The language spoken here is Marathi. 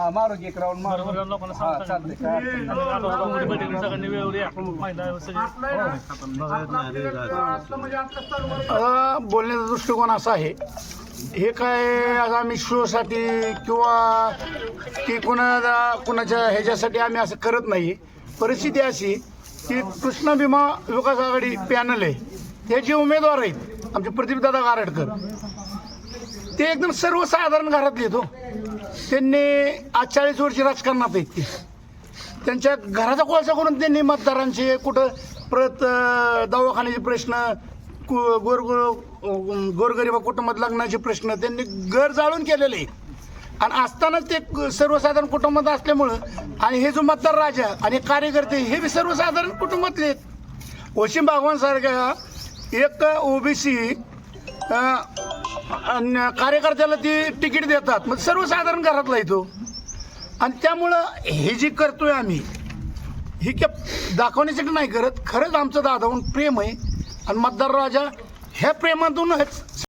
हा मारू की एक राऊंड मारू. बरोबर लोकांना हा सांगता चालतंय काय अडचण नाही. आणि आता आपण बैठकीत सगळ्यांनी वेळोवेळी या. महिला सगळे. आता बोलण्याचा दृष्टिकोन असा आहे. हे काय आज आम्ही शोसाठी किंवा की कुणा कुणाच्या ह्याच्यासाठी आम्ही असं करत नाही परिस्थिती अशी की कृष्णा भीमा विकास आघाडी पॅनल आहे. जे उमेदवार आहेत आमचे प्रदीपदादा गारडकर. ते एकदम सर्वसाधारण घरातले येतो हो. त्यांनी आज चाळीस वर्ष राजकारणात आहेत ते. त्यांच्या घराचा कोळसा करून त्यांनी मतदारांचे कुठं परत दवाखान्याचे प्रश्न कु- गोर गोरगरिबा कुटुंबात लग्नाचे प्रश्न त्यांनी घर जाळून केलेले आहे. आणि असतानाच ते सर्वसाधारण कुटुंबात असल्यामुळं आणि हे जो मतदार राजा आणि कार्यकर्ते हे बी सर्वसाधारण कुटुंबातले आहेत. वशिम बागवान सारख्या एक ओबीसी कार्यकर्त्याला ती तिकीट देतात. मग सर्वसाधारण घरातला येतो. आणि त्यामुळं हे जे करतोय आम्ही ही क्या दाखवण्यासाठी नाही करत. खरंच आमचं दादाहून प्रेम आहे. आणि मतदार राजा ह्या प्रेमातूनच